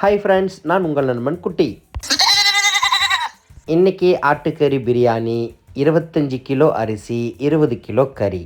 Hi friends நான் உங்கள் நண்பன் குட்டி. இன்றைக்கி ஆட்டுக்கறி பிரியாணி இருபத்தஞ்சி கிலோ அரிசி இருபது கிலோ கறி.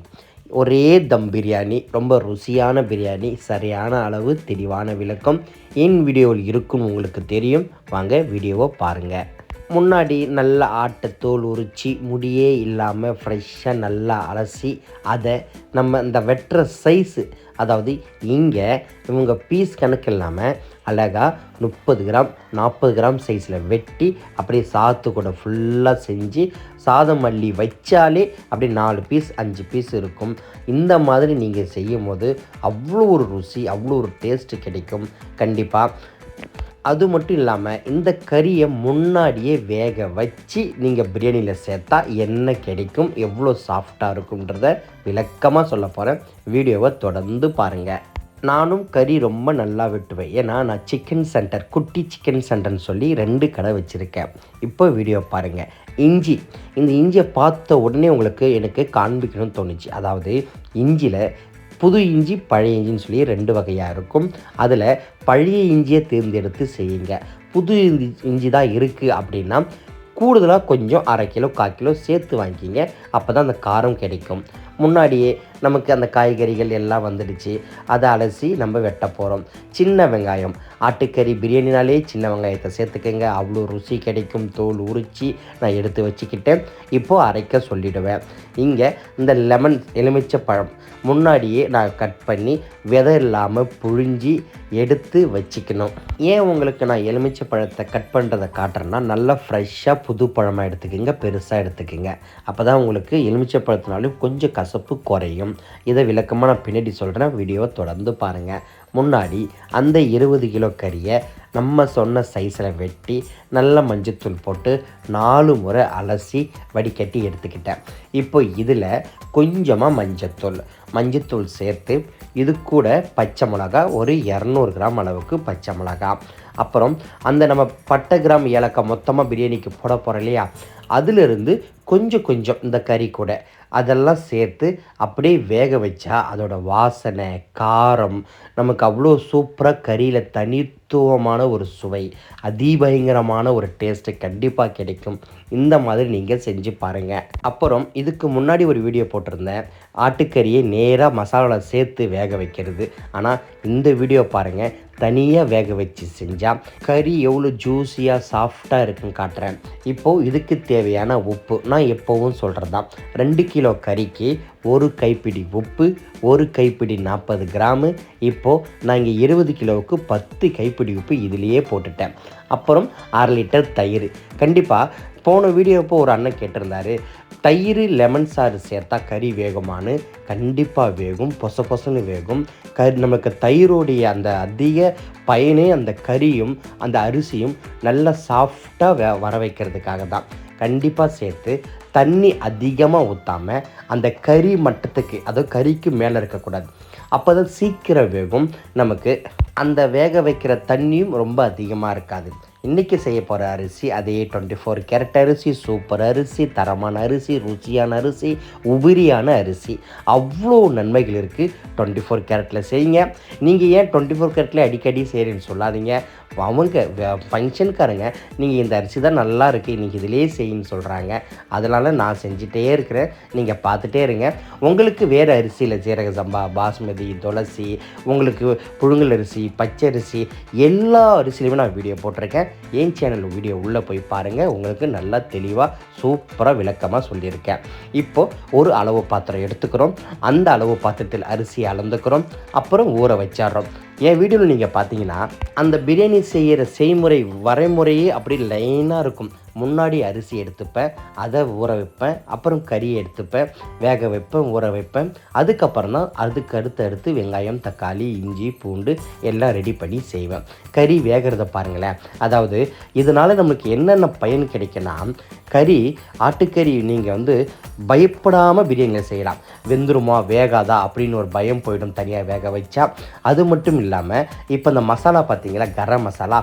ஒரே தம் பிரியாணி ரொம்ப ருசியான பிரியாணி சரியான அளவு தெளிவான விளக்கம். என் வீடியோவில் இருக்கும் உங்களுக்கு தெரியும். வாங்க வீடியோவை பாருங்கள் முன்னாடி நல்ல ஆட்டத்தோல் உரித்து முடியே இல்லாமல் ஃப்ரெஷ்ஷாக நல்லா அலசி அதை நம்ம இந்த வெட்டுற சைஸு அதாவது இங்கே இவங்க பீஸ் கணக்கு இல்லாமல் அழகாக முப்பது கிராம் நாற்பது கிராம் சைஸில் வெட்டி அப்படியே சாத்து கூட ஃபுல்லாக செஞ்சு சாதம் மல்லி வச்சாலே அப்படியே நாலு பீஸ் அஞ்சு பீஸ் இருக்கும். இந்த மாதிரி நீங்கள் செய்யும் போது அவ்வளோ ஒரு ருசி அவ்வளோ ஒரு டேஸ்ட்டு கிடைக்கும். கண்டிப்பாக அது மட்டும் இல்லாமல் இந்த கறியை முன்னாடியே வேக வச்சு நீங்கள் பிரியாணியில் சேர்த்தா என்ன கிடைக்கும் எவ்வளோ சாஃப்டாக இருக்குன்றத விளக்கமாக சொல்ல போகிறேன் வீடியோவை தொடர்ந்து பாருங்கள் நானும் கறி ரொம்ப நல்லா வெட்டுவேன். ஏன்னா நான் சிக்கன் சென்டர் குட்டி சிக்கன் சென்டர்னு சொல்லி ரெண்டு கடை வச்சுருக்கேன். இப்போ வீடியோ பாருங்கள் இஞ்சி. இந்த இஞ்சியை பார்த்த உடனே உங்களுக்கு எனக்கு காண்பிக்கணும்னு தோணுச்சு. அதாவது இஞ்சியில் புது இஞ்சி பழைய இஞ்சின்னு சொல்லி ரெண்டு வகையாக இருக்கும். அதில் பழைய இஞ்சியை தேர்ந்தெடுத்து செய்யுங்க. புது இஞ்சி இஞ்சி தான் இருக்குது அப்படின்னா கூடுதலாக கொஞ்சம் அரை கிலோ கால் கிலோ சேர்த்து வாங்கிக்கிங்க அப்போ தான் அந்த காரம் கிடைக்கும். முன்னாடியே நமக்கு அந்த காய்கறிகள் எல்லாம் வந்துடுச்சு. அதை அலசி நம்ம வெட்ட போகிறோம் சின்ன வெங்காயம். ஆட்டுக்கறி பிரியாணினாலே சின்ன வெங்காயத்தை சேர்த்துக்கங்க. அவ்வளோ ருசி கிடைக்கும். தோல் உரித்து நான் எடுத்து வச்சுக்கிட்டேன். இப்போது அரைக்க சொல்லிவிடுவேன் இங்கே இந்த லெமன் எலுமிச்சை பழம் முன்னாடியே நான் கட் பண்ணி விதை இல்லாமல் புழிஞ்சி எடுத்து வச்சுக்கணும். ஏன் உங்களுக்கு நான் எலுமிச்சை பழத்தை கட் பண்ணுறதை காட்டுறேன்னா நல்லா ஃப்ரெஷ்ஷாக புது பழமாக எடுத்துக்கோங்க. பெருசாக எடுத்துக்கோங்க. அப்போ தான் உங்களுக்கு எலுமிச்சை பழத்தினாலும் கொஞ்சம் கசப்பு குறையும். இதை விளக்கமாக நான் பின்னாடி சொல்கிறேன் வீடியோவை தொடர்ந்து பாருங்கள் முன்னாடி அந்த இருபது கிலோ கறியை நம்ம சொன்ன சைஸில் வெட்டி நல்ல மஞ்சத்தூள் போட்டு நாலு முறை அலசி வடிகட்டி எடுத்துக்கிட்டேன். இப்போ இதில் கொஞ்சமாக மஞ்சத்தூள் மஞ்சத்தூள் சேர்த்து இது கூட பச்சை மிளகா ஒரு இரநூறு கிராம் அளவுக்கு பச்சை மிளகா. அப்புறம் அந்த நம்ம பட்டை கிராம் ஏலக்காய் மொத்தமாக பிரியாணிக்கு போட போகிறோம் இல்லையா? அதிலிருந்து கொஞ்சம் கொஞ்சம் இந்த கறி கூட அதெல்லாம் சேர்த்து அப்படியே வேக வச்சா அதோடய வாசனை காரம் நமக்கு அவ்வளோ சூப்பராக கறியில் தனித்துவமான ஒரு சுவை அதிபயங்கரமான ஒரு டேஸ்ட்டு கண்டிப்பாக கிடைக்கும். இந்த மாதிரி நீங்கள் செஞ்சு பாருங்கள் அப்புறம் இதுக்கு முன்னாடி ஒரு வீடியோ போட்டிருந்தேன். ஆட்டுக்கறியை நேராக மசாலாவில் சேர்த்து வேக வைக்கிறது. ஆனால் இந்த வீடியோ பாருங்கள் தனியாக வேக வச்சு செஞ்சால் கறி எவ்வளோ ஜூஸியாக சாஃப்டாக இருக்குன்னு காட்டுறேன். இப்போது இதுக்கு தேவையான உப்பு நான் எப்போவும் சொல்கிறது தான் ரெண்டு கிலோ கறிக்கு ஒரு கைப்பிடி உப்பு ஒரு கைப்பிடி நாற்பது கிராமு. இப்போது நான் இங்கே இருபது கிலோவுக்கு பத்து கைப்பிடி உப்பு இதிலேயே போட்டுட்டேன். அப்புறம் அரை லிட்டர் தயிர். கண்டிப்பாக போன வீடியோப்போ ஒரு அண்ணன் கேட்டிருந்தாரு தயிர் லெமன் சாறு சேர்த்தா கறி வேகுமான்னு. கண்டிப்பாக வேகும் பொச பொசன்னு வேகும். க நமக்கு தயிரோடைய அந்த அதிக பயனே அந்த கறியும் அந்த அரிசியும் நல்லா சாஃப்டாக வே வர வைக்கிறதுக்காக தான். கண்டிப்பாக சேர்த்து தண்ணி அதிகமாக ஊற்றாமல் அந்த கறி மட்டத்துக்கு அதாவது கறிக்கு மேலே இருக்கக்கூடாது. அப்போ தான் சீக்கிரம் வேகும். நமக்கு அந்த வேக வைக்கிற தண்ணியும் ரொம்ப அதிகமாக இருக்காது. இன்றைக்கி செய்ய போகிற அரிசி அதே டுவெண்ட்டி ஃபோர் கேரட் அரிசி சூப்பர் அரிசி தரமான அரிசி ருச்சியான அரிசி உபிரியான அரிசி. அவ்வளோ நன்மைகள் இருக்குது டுவெண்ட்டி ஃபோர் கேரட்டில் செய்யுங்க. நீங்கள் ஏன் டுவெண்ட்டி ஃபோர் கேரட்டில் அடிக்கடி செய்கிறேன்னு சொல்லாதீங்க. அவங்க ஃபங்க்ஷனுக்காரங்க நீங்கள் இந்த அரிசி தான் நல்லா இருக்குது இன்றைக்கி இதிலே செய்யுன்னு சொல்கிறாங்க அதனால் நான் செஞ்சுட்டே இருக்கிறேன். நீங்கள் பார்த்துட்டே இருங்க. உங்களுக்கு வேறு அரிசியில் ஜீரக சம்பா பாஸ்மதி துளசி உங்களுக்கு புழுங்கல் அரிசி பச்சரிசி எல்லா அரிசிலையுமே நான் வீடியோ போட்டிருக்கேன். என் சேனல் வீடியோ உள்ளே போய் பாருங்கள் உங்களுக்கு நல்லா தெளிவாக சூப்பராக விளக்கமாக சொல்லியிருக்கேன். இப்போது ஒரு அளவு பாத்திரம் எடுத்துக்கிறோம். அந்த அளவு பாத்திரத்தில் அரிசி அளந்துக்கிறோம். அப்புறம் ஊற வச்சிடுறோம். என் வீடியோவில் நீங்கள் பார்த்தீங்கன்னா அந்த பிரியாணி செய்கிற செய்முறை வரைமுறையே அப்படி லைனாக இருக்கும். முன்னாடி அரிசி எடுத்துப்பேன் அதை ஊற வைப்பேன் அப்புறம் கறியை எடுத்துப்பேன் வேக வைப்பேன் ஊற வைப்பேன். அதுக்கப்புறம் தான் அதுக்கு அடுத்து அடுத்து வெங்காயம் தக்காளி இஞ்சி பூண்டு எல்லாம் ரெடி பண்ணி செய்வேன். கறி வேகிறத பாருங்களேன். அதாவது இதனால் நம்மளுக்கு என்னென்ன பயன் கிடைக்குன்னா கறி ஆட்டுக்கறி நீங்கள் வந்து பயப்படாமல் பிரியாணியில் செய்யலாம். வெந்துருமா வேகாதா அப்படின்னு ஒரு பயம் போயிடும் தனியாக வேக வச்சா. அது மட்டும் இல்லாமல் இப்போ இந்த மசாலா பார்த்தீங்களா கரம் மசாலா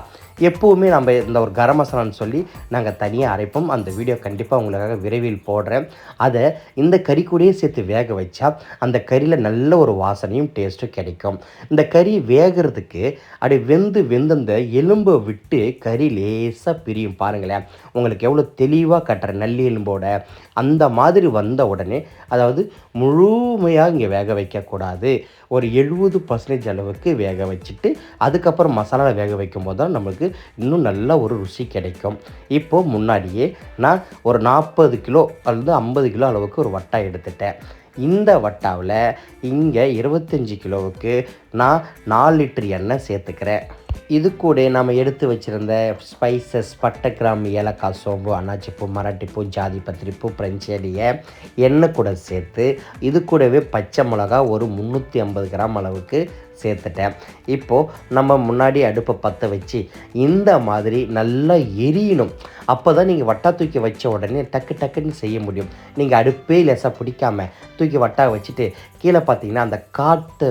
எப்போவுமே நம்ம இந்த ஒரு கரம் மசாலான்னு சொல்லி நாங்கள் தனியாக அரைப்போம். அந்த வீடியோ கண்டிப்பாக உங்களுக்காக விரைவில் போடுறேன். அதை இந்த கறி கூடயே சேர்த்து வேக வச்சா அந்த கறியில் நல்ல ஒரு வாசனையும் டேஸ்ட்டும் கிடைக்கும். இந்த கறி வேகிறதுக்கு அப்படி வெந்து வெந்தந்த எலும்பை விட்டு கறி லேசாக பிரியும் பாருங்களேன். உங்களுக்கு எவ்வளோ தெளிவாக கட்டுற நல்லி எலும்போட அந்த மாதிரி வந்த உடனே அதாவது முழுமையாக இங்கே வேக வைக்கக்கூடாது. ஒரு எழுபது பர்சன்டேஜ் அளவுக்கு வேக வச்சுட்டு அதுக்கப்புறம் மசாலாவை வேக வைக்கும் போது தான் நம்மளுக்கு இன்னும் நல்ல ஒரு ருசி கிடைக்கும். இப்போது முன்னாடியே நான் ஒரு நாற்பது கிலோ அல்லது ஐம்பது கிலோ அளவுக்கு ஒரு வட்டா எடுத்துட்டேன். இந்த வட்டாவில் இங்கே இருபத்தஞ்சி கிலோவுக்கு நான் நாலு லிட்டர் எண்ணெய் சேர்த்துக்கிறேன். இது கூட நம்ம எடுத்து வச்சுருந்த ஸ்பைசஸ் பட்டை கிராம்பு ஏலக்காய் சோம்பு அன்னாச்சிப்பூ மராட்டிப்பூ ஜாதி பத்திரிப்பூ பிரெஞ்சடியை எண்ணெய் கூட சேர்த்து இது கூடவே பச்சை மிளகா ஒரு முந்நூற்றி ஐம்பது கிராம் அளவுக்கு சேர்த்துட்டேன். இப்போது நம்ம முன்னாடி அடுப்பை பற்ற வச்சு இந்த மாதிரி நல்லா எரியணும். அப்போ தான் நீங்கள் வட்டா தூக்கி வச்ச உடனே டக்கு டக்குன்னு செய்ய முடியும். நீங்கள் அடுப்பே லேசாக பிடிக்காம தூக்கி வட்டா வச்சுட்டு கீழே பார்த்தீங்கன்னா அந்த காற்றை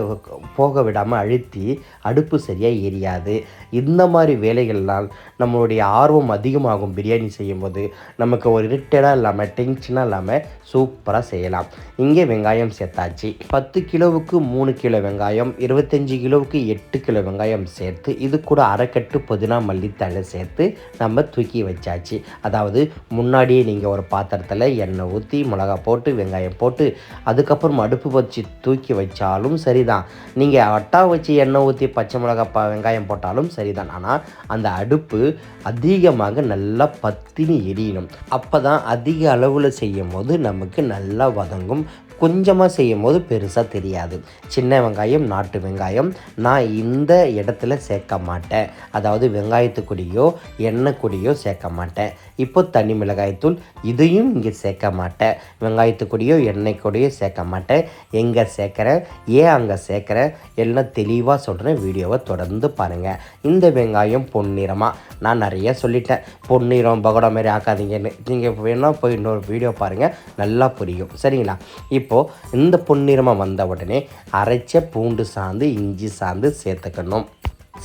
போக விடாமல் அழுத்தி அடுப்பு சரியாக எரியாது. இந்த மாதிரி வேலைகள்லாம் நம்மளுடைய ஆர்வம் அதிகமாகும் பிரியாணி செய்யும்போது. நமக்கு ஒரு இரிட்டடாக இல்லாமல் டென்ஷனாக இல்லாமல் சூப்பராக செய்யலாம். இங்கே வெங்காயம் சேர்த்தாச்சு. பத்து கிலோவுக்கு மூணு கிலோ வெங்காயம் இருபத்தஞ்சி கிலோவுக்கு எட்டு கிலோ வெங்காயம் சேர்த்து இது கூட அரைக்கட்டு புதினா மல்லித்தழை சேர்த்து நம்ம தூக்கி வச்சாச்சு. அதாவது முன்னாடியே நீங்கள் ஒரு பாத்திரத்தில் எண்ணெய் ஊற்றி மிளகா போட்டு வெங்காயம் போட்டு அதுக்கப்புறம் அடுப்பு வச்சு தூக்கி வச்சாலும் சரிதான். நீங்கள் வட்டா வச்சு எண்ணெய் ஊற்றி பச்சை மிளகா ப வெங்காயம் போட்டாலும் சரிதான். ஆனால் அந்த அடுப்பு அதிகமாக நல்லா பத்தினி எரியணும். அப்போ தான் அதிக அளவில் செய்யும் போது நமக்கு நல்லா வதங்கும். கொஞ்சமாக செய்யும் போது பெருசாக தெரியாது. சின்ன வெங்காயம் நாட்டு வெங்காயம். நான் இந்த இடத்துல சேர்க்க மாட்டேன். அதாவது வெங்காயத்துக்குடியோ எண்ணெய் கொடியோ சேர்க்க மாட்டேன். இப்போ தனி மிளகாய்த்தூள் இதையும் இங்கே சேர்க்க மாட்டேன். வெங்காயத்துக்குடியோ எண்ணெய் கூடயோ சேர்க்க மாட்டேன். எங்கே சேர்க்குறேன் ஏன் அங்கே சேர்க்குறேன் எல்லாம் தெளிவாக சொல்கிறேன் வீடியோவை தொடர்ந்து பாருங்கள் இந்த வெங்காயம் பொன்னிறமாக நான் நிறைய சொல்லிட்டேன். பொன்னிறம் பகோடா மாதிரி ஆக்காதீங்கன்னு நீங்கள் வேணால் போய் இன்னொரு வீடியோ பாருங்கள் நல்லா புரியும். சரிங்களா? இப்போது இந்த பொன்னிறமாக வந்த உடனே அரைச்ச பூண்டு சாந்து இஞ்சி சாந்து சேர்த்துக்கணும்.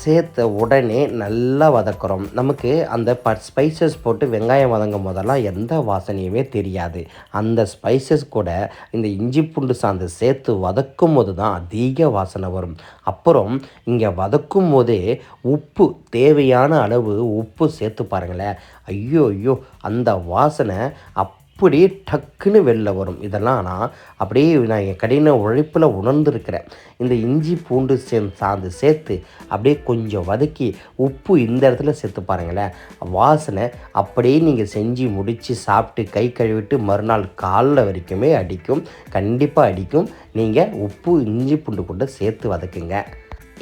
சேர்த்த உடனே நல்லா வதக்குறோம். நமக்கு அந்த ப ஸ்பைசஸ் போட்டு வெங்காயம் வதங்கும் போதெல்லாம் எந்த வாசனையுமே தெரியாது. அந்த ஸ்பைசஸ் கூட இந்த இஞ்சி பூண்டு சாந்து சேர்த்து வதக்கும் போது தான் அதிக வாசனை வரும். அப்புறம் இங்கே வதக்கும் போதே உப்பு தேவையான அளவு உப்பு சேர்த்து பாருங்களேன். ஐயோ ஐயோ அந்த வாசனை அப் அப்படியே டக்குன்னு வெளில வரும். இதெல்லாம் நான் அப்படியே நான் என் கடின உழைப்பில் உணர்ந்துருக்கிறேன். இந்த இஞ்சி பூண்டு சே சாந்து சேர்த்து அப்படியே கொஞ்சம் வதக்கி உப்பு இந்த இடத்துல சேர்த்து பாருங்களேன். வாசனை அப்படியே நீங்கள் செஞ்சு முடித்து சாப்பிட்டு கை கழுவிட்டு மறுநாள் காலில் வரைக்குமே அடிக்கும். கண்டிப்பாக அடிக்கும். நீங்கள் உப்பு இஞ்சி பூண்டு கொண்டு சேர்த்து வதக்குங்க.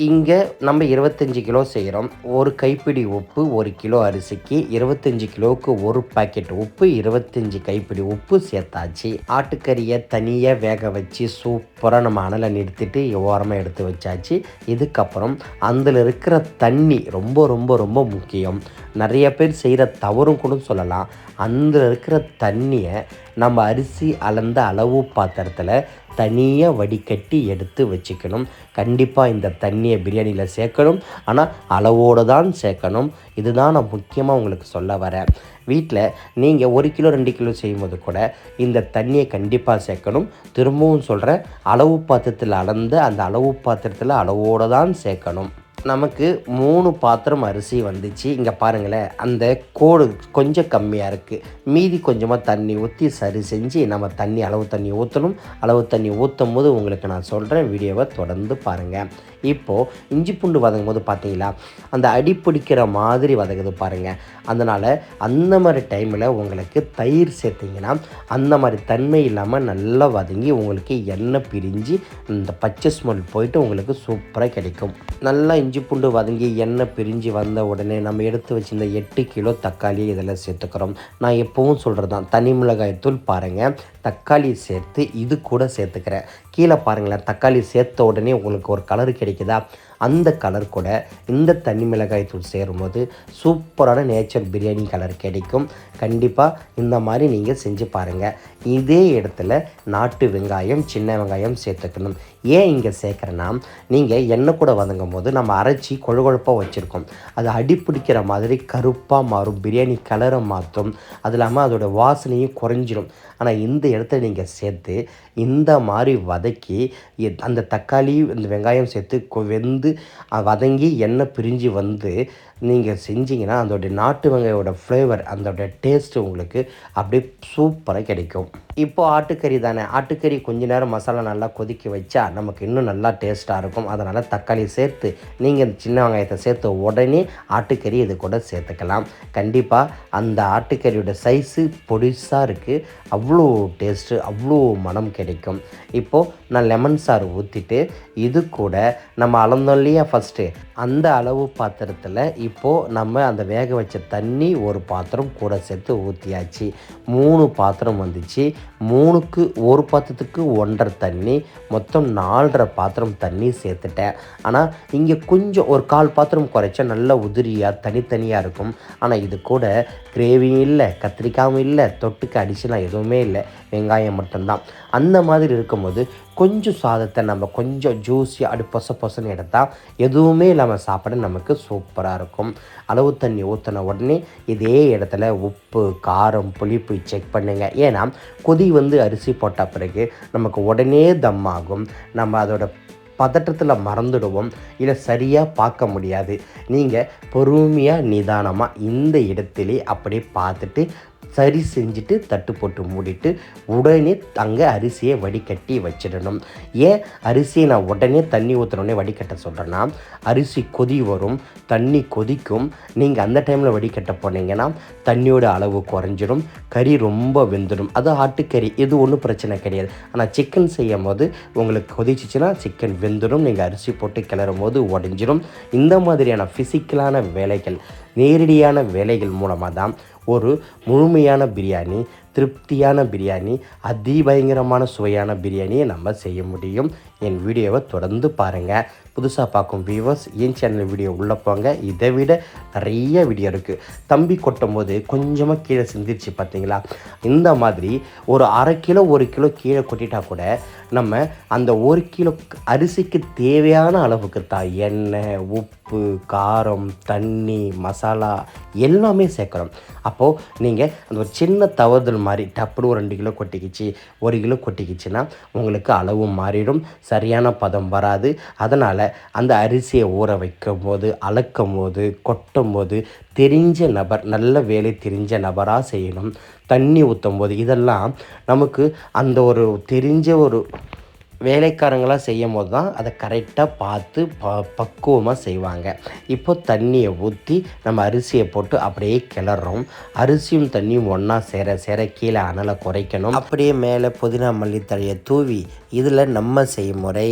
இங்கே நம்ம இருபத்தஞ்சி கிலோ செய்கிறோம் ஒரு கைப்பிடி உப்பு ஒரு கிலோ அரிசிக்கு இருபத்தஞ்சி கிலோவுக்கு ஒரு பாக்கெட் உப்பு இருபத்தஞ்சி கைப்பிடி உப்பு சேர்த்தாச்சு. ஆட்டுக்கறியை தனியாக வேக வச்சு சூப்பராக நம்ம அனலை நிறுத்திட்டு ஓரமாக எடுத்து வச்சாச்சு. இதுக்கப்புறம் அதில் இருக்கிற தண்ணி ரொம்ப ரொம்ப ரொம்ப முக்கியம். நிறைய பேர் செய்கிற தவறும் கூட சொல்லலாம். அந்த இருக்கிற தண்ணியை நம்ம அரிசி அளந்த அளவு பாத்திரத்தில் தனியாக வடிகட்டி எடுத்து வச்சுக்கணும். கண்டிப்பாக இந்த தண்ணியை பிரியாணியில் சேர்க்கணும். ஆனால் அளவோடு தான் சேர்க்கணும். இதுதான் நான் முக்கியமாக உங்களுக்கு சொல்ல வரேன். வீட்டில் நீங்கள் ஒரு கிலோ ரெண்டு கிலோ செய்யும்போது கூட இந்த தண்ணியை கண்டிப்பாக சேர்க்கணும். திரும்பவும் சொல்கிறேன் அளவு பாத்திரத்தில் அளந்து அந்த அளவு பாத்திரத்தில் அளவோடு தான் சேர்க்கணும். நமக்கு மூணு பாத்திரம் அரிசி வந்துச்சு. இங்கே பாருங்களேன் அந்த கோடு கொஞ்சம் கம்மியாக இருக்குது மீதி கொஞ்சமாக தண்ணி ஊற்றி சரி செஞ்சு நம்ம தண்ணி அளவு தண்ணி ஊற்றணும் அளவு தண்ணி ஊற்றும் போது உங்களுக்கு நான் சொல்கிறேன் வீடியோவை தொடர்ந்து பாருங்கள் இப்போது இஞ்சி பூண்டு வதங்கும் போது பார்த்தீங்களா அந்த அடி பிடிக்கிற மாதிரி வதங்குது பாருங்கள் அதனால் அந்த மாதிரி டைமில் உங்களுக்கு தயிர் சேர்த்திங்கன்னா அந்த மாதிரி தன்மை இல்லாமல் நல்லா வதங்கி உங்களுக்கு எண்ணெய் பிரிஞ்சு இந்த பச்சை ஸ்மெல் போயிட்டு உங்களுக்கு சூப்பராக கிடைக்கும். நல்லா இஞ்சி பூண்டு வதங்கி எண்ணெய் பிரிஞ்சு வந்த உடனே நம்ம எடுத்து வச்சிருந்த எட்டு கிலோ தக்காளி இதில் சேர்த்துக்கிறோம். நான் எப்போவும் சொல்கிறது தான் தனி மிளகாய் தூள் பாருங்கள் தக்காளி சேர்த்து இது கூட சேர்த்துக்கிறேன். கீழே பாருங்களேன் தக்காளி சேர்த்த உடனே உங்களுக்கு ஒரு கலர் கிடைக்குதா? அந்த கலர் கூட இந்த தண்ணி மிளகாய் தூள் சேரும்போது சூப்பரான நேச்சர் பிரியாணி கலர் கிடைக்கும். கண்டிப்பாக இந்த மாதிரி நீங்கள் செஞ்சு பாருங்கள் இதே இடத்துல நாட்டு வெங்காயம் சின்ன வெங்காயம் சேர்த்துக்கணும். ஏன் இங்கே சேர்க்குறேன்னா நீங்கள் எண்ணெய் கூட வதங்கும் போது நம்ம அரைச்சி கொழு கொழுப்பாக வச்சுருக்கோம். அது அடிப்பிடிக்கிற மாதிரி கருப்பாக மாறும் பிரியாணி கலரை மாற்றும் அது இல்லாமல் அதோட வாசனையும் குறைஞ்சிரும். ஆனால் இந்த இடத்துல நீங்கள் சேர்த்து இந்த மாதிரி வதக்கி அந்த தக்காளி இந்த வெங்காயம் சேர்த்து வெந்து வதங்கி எண்ணெய் பிரிஞ்சு வந்து நீங்கள் செஞ்சீங்கன்னா அதோடைய நாட்டு வெங்காயோட ஃப்ளேவர் அதோடைய டேஸ்ட்டு உங்களுக்கு அப்படியே சூப்பராக கிடைக்கும். இப்போது ஆட்டுக்கறி தானே. ஆட்டுக்கறி கொஞ்ச நேரம் மசாலா நல்லா கொதிக்க வச்சா நமக்கு இன்னும் நல்லா டேஸ்ட்டாக இருக்கும். அதனால் தக்காளி சேர்த்து நீங்கள் சின்ன வெங்காயத்தை சேர்த்து உடனே ஆட்டுக்கறி இது கூட சேர்த்துக்கலாம். கண்டிப்பாக அந்த ஆட்டுக்கறியோட சைஸு பொடிசாக இருக்குது அவ்வளோ டேஸ்ட்டு அவ்வளோ மனம் கிடைக்கும். இப்போது நான் லெமன் சாறு ஊற்றிட்டு இது கூட நம்ம அளந்தோம் இல்லையா ஃபஸ்ட்டு அந்த அளவு பாத்திரத்தில் இப்போது நம்ம அந்த வேக வச்ச தண்ணி ஒரு பாத்திரம் கூட சேர்த்து ஊற்றியாச்சு மூணு பாத்திரம் வந்துச்சு. மூணுக்கு ஒரு பாத்திரத்துக்கு ஒன்றரை தண்ணி மொத்தம் நாலரை பாத்திரம் தண்ணி சேர்த்துட்டேன். ஆனால் இங்கே கொஞ்சம் ஒரு கால் பாத்திரம் குறைச்சா நல்ல உதிரியாக தனித்தனியாக இருக்கும். ஆனால் இது கூட கிரேவியும் இல்லை கத்திரிக்காயும் இல்லை தொட்டுக்கு அடிஷனாக எதுவுமே இல்லை. வெங்காயம் மட்டும்தான். அந்த மாதிரி இருக்கும்போது கொஞ்சம் சாதத்தை நம்ம கொஞ்சம் ஜூஸியாக அப்படி பொச பொசன்னு எடுத்தால் எதுவுமே இல்லாமல் சாப்பிட நமக்கு சூப்பராக இருக்கும். அளவு தண்ணி ஊற்றின உடனே இதே இடத்துல உப்பு காரம் புளிப்பு செக் பண்ணுங்கள் ஏன்னா கொதி வந்து அரிசி போட்ட பிறகு நமக்கு உடனே தம் ஆகும். நம்ம அதோட பதட்டத்தில் மறந்துடுவோம். இல்லை சரியாக பார்க்க முடியாது. நீங்கள் பொறுமையாக நிதானமாக இந்த இடத்திலே அப்படியே பார்த்துட்டு சரி செஞ்சுட்டு தட்டு போட்டு மூடிட்டு உடனே அங்கே அரிசியை வடிகட்டி வச்சிடணும். ஏன்? அரிசியை நான் உடனே தண்ணி ஊற்றுனோடனே வடிகட்ட சொல்கிறேன்னா அரிசி கொதி வரும் தண்ணி கொதிக்கும். நீங்கள் அந்த டைமில் வடிகட்ட போனீங்கன்னா தண்ணியோட அளவு குறைஞ்சிடும் கறி ரொம்ப வெந்துடும் அது ஆட்டுக்கறி இது ஒன்றும் பிரச்சனை கிடையாது. ஆனால் சிக்கன் செய்யும் போது உங்களுக்கு கொதிச்சிச்சுன்னா சிக்கன் வெந்துடும் நீங்கள் அரிசி போட்டு கிளறும் போது உடஞ்சிரும். இந்த மாதிரியான ஃபிசிக்கலான வேலைகள் நேரடியான வேலைகள் மூலமாக தான் ஒரு முழுமையான பிரியாணி திருப்தியான பிரியாணி அதிபயங்கரமான சுவையான பிரியாணியை நம்ம செய்ய முடியும். என் வீடியோவை தொடர்ந்து பாருங்கள் புதுசாக பார்க்கும் வியூவர்ஸ் என் சேனல் வீடியோ உள்ளே போங்க. இதை விட நிறைய வீடியோ இருக்குது தம்பி கொட்டும் போது கொஞ்சமாக கீழே சிந்திருச்சு பார்த்தீங்களா? இந்த மாதிரி ஒரு அரை கிலோ ஒரு கிலோ கீழே கொட்டிட்டா கூட நம்ம அந்த ஒரு கிலோ அரிசிக்கு தேவையான அளவுக்கு தான் எண்ணெய் உப்பு காரம் தண்ணி மசாலா எல்லாமே சேர்க்குறோம் அப்போது நீங்கள் அந்த ஒரு சின்ன தவறுதல் மாதிரி டப்புனு ஒரு ரெண்டு கிலோ கொட்டிக்கிச்சு ஒரு கிலோ கொட்டிக்கிச்சுன்னா உங்களுக்கு அளவு மாறிடும். சரியான பதம் வராது. அதனால் அந்த அரிசியை ஊற வைக்கும் போது அளக்கும் போது கொட்டும் போது தெரிஞ்ச நபர் நல்ல வேலை தெரிஞ்ச நபராக செய்யணும். தண்ணி ஊற்றும் போது இதெல்லாம் நமக்கு அந்த ஒரு தெரிஞ்ச ஒரு வேலைக்காரங்களாக செய்யும் போது தான் அதை கரெக்டாக பார்த்து ப பக்குவமாக செய்வாங்க. இப்போ தண்ணியை ஊற்றி நம்ம அரிசியை போட்டு அப்படியே கிளறோம். அரிசியும் தண்ணியும் ஒன்றா சேர சேர கீழே அனலை குறைக்கணும். அப்படியே மேலே புதினா மல்லித்தழையை தூவி இதில் நம்ம செய்யும் முறை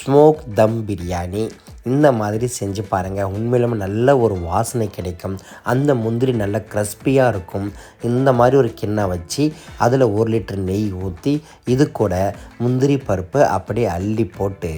ஸ்மோக் தம் பிரியாணி. இந்த மாதிரி செஞ்சு பாருங்கள் உண்மையிலுமே நல்ல ஒரு வாசனை கிடைக்கும். அந்த முந்திரி நல்ல கிறிஸ்பியாக இருக்கும். இந்த மாதிரி ஒரு கிண்ணம் வச்சு அதில் ஒரு லிட்டர் நெய் ஊற்றி இது கூட முந்திரி பருப்பு அப்படியே அள்ளி போட்டு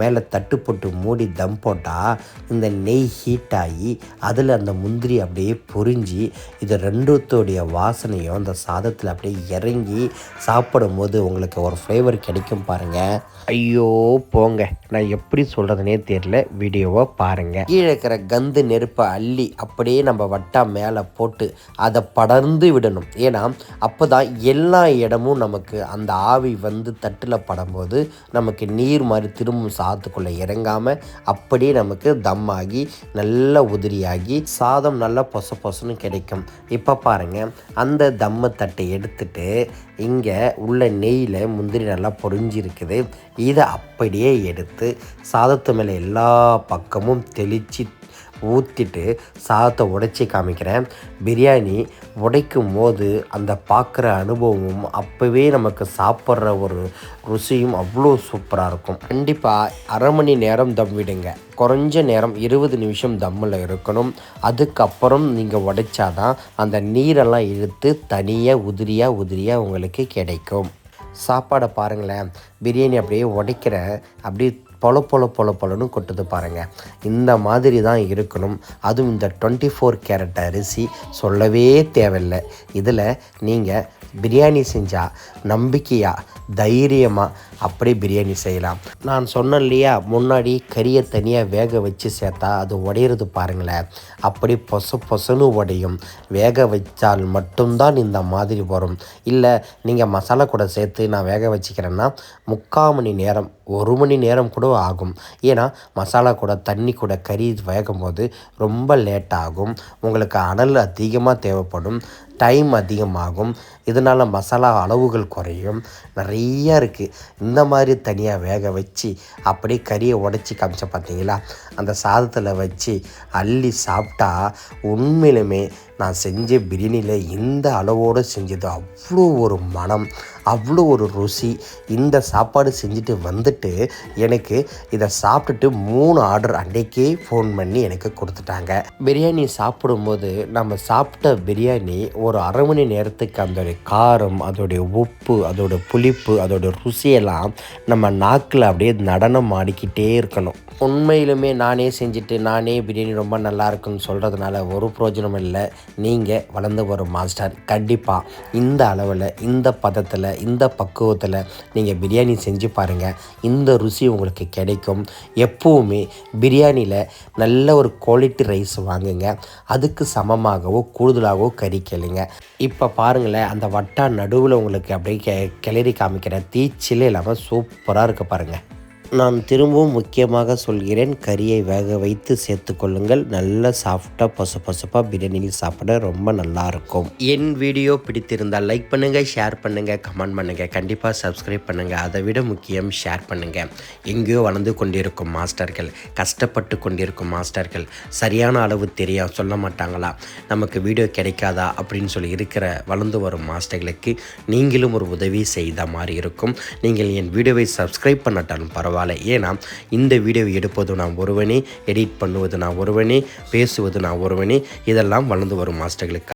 மேலே தட்டு போட்டு மூடி தம் போட்டால் இந்த நெய் ஹீட் ஆகி அதில் அந்த முந்திரி அப்படியே பொறிஞ்சி இது ரெண்டுத்தோடைய வாசனையும் அந்த சாதத்தில் அப்படியே இறங்கி சாப்பிடும்போது உங்களுக்கு ஒரு ஃப்ளேவர் கிடைக்கும் பாருங்கள் ஐயோ போங்க. நான் எப்படி சொல்கிறதுனே தெரியல. வீடியோவை பாருங்கள் கீழே இருக்கிற கந்து நெருப்பை அள்ளி அப்படியே நம்ம வட்டா மேலே போட்டு அதை படர்ந்து விடணும். ஏன்னா அப்போ தான் எல்லா இடமும் நமக்கு அந்த ஆவி வந்து தட்டில் படும்போது நமக்கு நீர் மாதிரி திரும்பும் சாத்துக்குள்ளே இறங்காமல் அப்படியே நமக்கு தம்மாகி நல்ல உதிரியாகி சாதம் நல்லா பொச பொசன்னு கிடைக்கும். இப்போ பாருங்கள் அந்த தம்மை தட்டை எடுத்துட்டு இங்கே உள்ள நெய்யில் முந்திரி நல்லா பொறிஞ்சிருக்குது இதை அப்படியே எடுத்து சாதத்து மேலே எல்லா பக்கமும் தெளித்து ஊற்றிட்டு சாதத்தை உடைச்சி காமிக்கிறேன். பிரியாணி உடைக்கும் போது அந்த பார்க்குற அனுபவமும் அப்போவே நமக்கு சாப்பிட்ற ஒரு ருசியும் அவ்வளோ சூப்பராக இருக்கும். கண்டிப்பாக அரை மணி நேரம் தம் விடுங்க. குறைஞ்ச நேரம் இருபது நிமிஷம் தம்மில் இருக்கணும். அதுக்கப்புறம் நீங்கள் உடைச்சாதான் அந்த நீரெல்லாம் இழுத்து தனியாக உதிரியாக உதிரியாக உங்களுக்கு கிடைக்கும். சாப்பாடை பாருங்களேன். பிரியாணி அப்படியே உடைக்கிற அப்படியே பொல பொல பொல பொலன்னு கொட்டுது பாருங்கள் இந்த மாதிரி தான் இருக்கணும். அதுவும் இந்த டுவெண்ட்டி ஃபோர் கேரட் அரிசி சொல்லவே தேவையில்லை. இதில் நீங்கள் பிரியாணி செஞ்சால் நம்பிக்கையாக தைரியமாக அப்படியே பிரியாணி செய்யலாம். நான் சொன்னேன் இல்லையா முன்னாடி கறியை தனியாக வேக வச்சு சேர்த்தா அது உடையிறது பாருங்களேன். அப்படி பொச பொசன்னு உடையும். வேக வச்சால் மட்டும்தான் இந்த மாதிரி வரும். இல்லை நீங்கள் மசாலா கூட சேர்த்து நான் வேக வச்சுக்கிறேன்னா முக்கால் மணி நேரம் ஒரு மணி நேரம் கூட ஆகும். ஏன்னா மசாலா கூட தண்ணி கூட கறி வேகும்போது ரொம்ப லேட் ஆகும் உங்களுக்கு அனல் அதிகமாக தேவைப்படும். டைம் அதிகமாகும். இதனால் மசாலா அளவுகள் குறையும். நிறையா இருக்குது இந்த மாதிரி தனியாக வேக வச்சு அப்படியே கறியை உடச்சி காமிச்ச பார்த்தீங்களா அந்த சாதத்தில் வச்சு அள்ளி சாப்பிட்டா உண்மையிலுமே நான் செஞ்ச பிரியாணியில் இந்த அளவோடு செஞ்சது அவ்வளோ ஒரு மனம் அவ்வளோ ஒரு ருசி. இந்த சாப்பாடு செஞ்சுட்டு வந்துட்டு எனக்கு இதை சாப்பிட்டுட்டு மூணு ஆர்டர் அன்றைக்கே ஃபோன் பண்ணி எனக்கு கொடுத்துட்டாங்க. பிரியாணி சாப்பிடும்போது நம்ம சாப்பிட்ட பிரியாணி ஒரு அரை மணி நேரத்துக்கு அதோடைய காரம் அதோடைய உப்பு அதோட புளிப்பு அதோட ருசியெல்லாம் நம்ம நாக்கில் அப்படியே நடனம் ஆடிக்கிட்டே இருக்கணும். உண்மையிலுமே நானே செஞ்சுட்டு நானே பிரியாணி ரொம்ப நல்லா இருக்குன்னு சொல்கிறதுனால ஒரு பிரயோஜனம் இல்லை. நீங்கள் வளர்ந்து வரும் மாஸ்டர் கண்டிப்பாக இந்த அளவில் இந்த பதத்தில் இந்த பக்குவத்தில் நீங்கள் பிரியாணி செஞ்சு பாருங்கள் இந்த ருசி உங்களுக்கு கிடைக்கும். எப்போவுமே பிரியாணியில் நல்ல ஒரு குவாலிட்டி ரைஸ் வாங்குங்க. அதுக்கு சமமாகவோ கூடுதலாகவோ கறி கேளுங்க. இப்போ பாருங்களேன் அந்த வட்டா நடுவில் உங்களுக்கு அப்படியே கெ கிளறி காமிக்கிற தீச்சிலே இல்லாமல் சூப்பராக இருக்க பாருங்கள் நான் திரும்பவும் முக்கியமாக சொல்கிறேன் கறியை வேக வைத்து சேர்த்து கொள்ளுங்கள். நல்ல சாஃப்டாக பசு பசுப்பாக பிரியாணியில் சாப்பிட ரொம்ப நல்லாயிருக்கும். என் வீடியோ பிடித்திருந்தால் லைக் பண்ணுங்கள் ஷேர் பண்ணுங்கள் கமெண்ட் பண்ணுங்கள் கண்டிப்பாக சப்ஸ்கிரைப் பண்ணுங்கள் அதை விட முக்கியம் ஷேர் பண்ணுங்கள் எங்கேயோ வளர்ந்து கொண்டிருக்கும் மாஸ்டர்கள் கஷ்டப்பட்டு கொண்டிருக்கும் மாஸ்டர்கள் சரியான அளவு தெரியும் சொல்ல மாட்டாங்களா? நமக்கு வீடியோ கிடைக்காதா? அப்படின்னு சொல்லி இருக்கிற வளர்ந்து வரும் மாஸ்டர்களுக்கு நீங்களும் ஒரு உதவி செய்த மாதிரி இருக்கும். நீங்கள் என் வீடியோவை சப்ஸ்கிரைப் பண்ணட்டாலும் பரவாயில்ல. பரவாயில்ல. ஏன்னா இந்த வீடியோவை எடுப்பது நான் ஒருவனே எடிட் பண்ணுவது நான் ஒருவனே பேசுவது நான் ஒருவனே இதெல்லாம் வளர்ந்து வரும் மாஸ்டர்களுக்கு.